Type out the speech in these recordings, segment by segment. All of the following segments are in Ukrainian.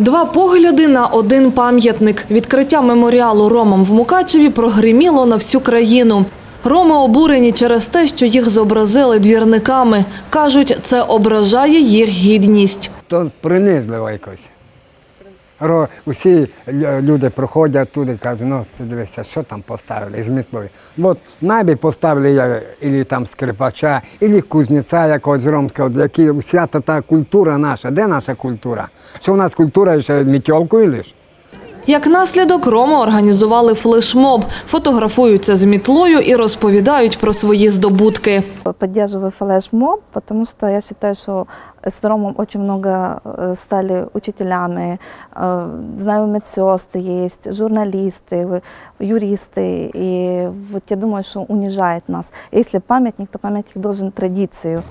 Два погляди на один пам'ятник. Відкриття меморіалу Ромам в Мукачеві прогриміло на всю країну. Роми обурені через те, що їх зобразили двірниками. Кажуть, це ображає їх гідність. то принизливо якось. Усі люди проходять туди, кажуть, ну ти дивися, що там поставили з мітлою. От набі поставили ілі там скрипача, або кузнеця якогось ромського, який вся та, культура наша. Де наша культура? Що в нас культура ще мітьолкою лиш? Як наслідок, Роми організували флешмоб, фотографуються з мітлою і розповідають про свої здобутки. Поддерживаю флешмоб, потому что я считаю, что с Ромом очень много э, стали учителями. Э, Знаю, медсестры есть, журналисты, вы- юристы. И вот я думаю, что унижает нас. Если памятник, то памятник должен традицию.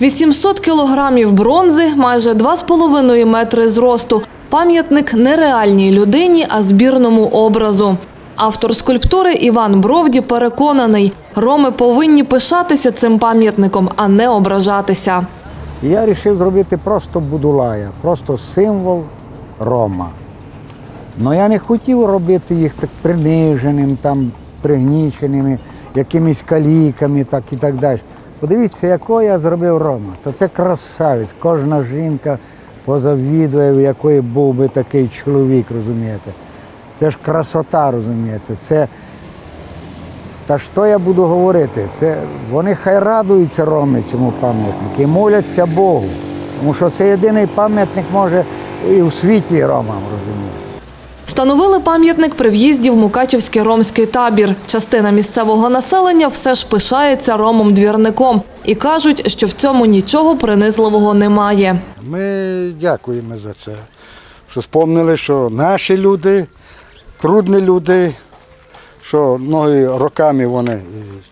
800 кілограмів бронзи, майже 2,5 метри зросту. Пам'ятник не реальній людині, а збірному образу. Автор скульптури Іван Бровді переконаний, роми повинні пишатися цим пам'ятником, а не ображатися. Я вирішив зробити просто будулая, просто символ Рома. Ну я не хотів робити їх так приниженим, там, пригніченими, якимись каліками так і так далі. Подивіться, якого я зробив Рома. То це красавець. Кожна жінка позавідує, який був би такий чоловік, розумієте. Це ж красота, розумієте. Це та що я буду говорити? Це вони хай радуються роми цьому пам'ятнику і моляться Богу. Тому що це єдиний пам'ятник може і у світі ромам розумієте. Встановили пам'ятник при в'їзді в Мукачівський ромський табір. Частина місцевого населення все ж пишається ромом-двірником і кажуть, що в цьому нічого принизливого немає. Ми дякуємо за це, що спомнили, що наші люди, трудні люди, що многі роками вони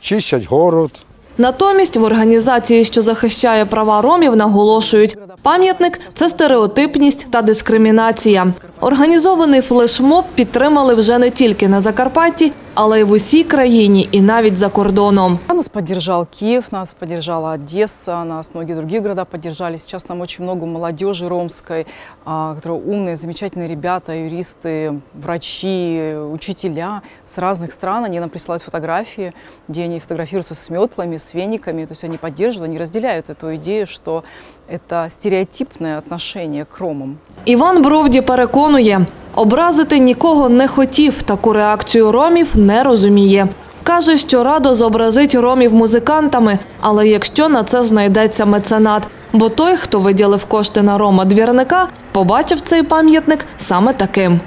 чистять город. Натомість в організації, що захищає права ромів, наголошують, пам'ятник це стереотипність та дискримінація. Організований флешмоб підтримали вже не тільки на Закарпатті, але й в усій країні і навіть за кордоном. Нас поддержал Киев, нас поддержала Одесса, нас многие другие города поддержали. Сейчас нам очень много молодежи ромской, а, которые умные, замечательные ребята, юристы, врачи, учителя с разных стран. Они нам присылают фотографии, где они фотографируются с метлами, с вениками. То есть они поддерживают, они разделяют эту идею, что это стереотипное отношение к ромам. Іван Бровді переконує, образити нікого не хотів, таку реакцію ромів не розуміє. Каже, що радо зобразить ромів музикантами, але якщо на це знайдеться меценат. Бо той, хто виділив кошти на рома двірника, побачив цей пам'ятник саме таким.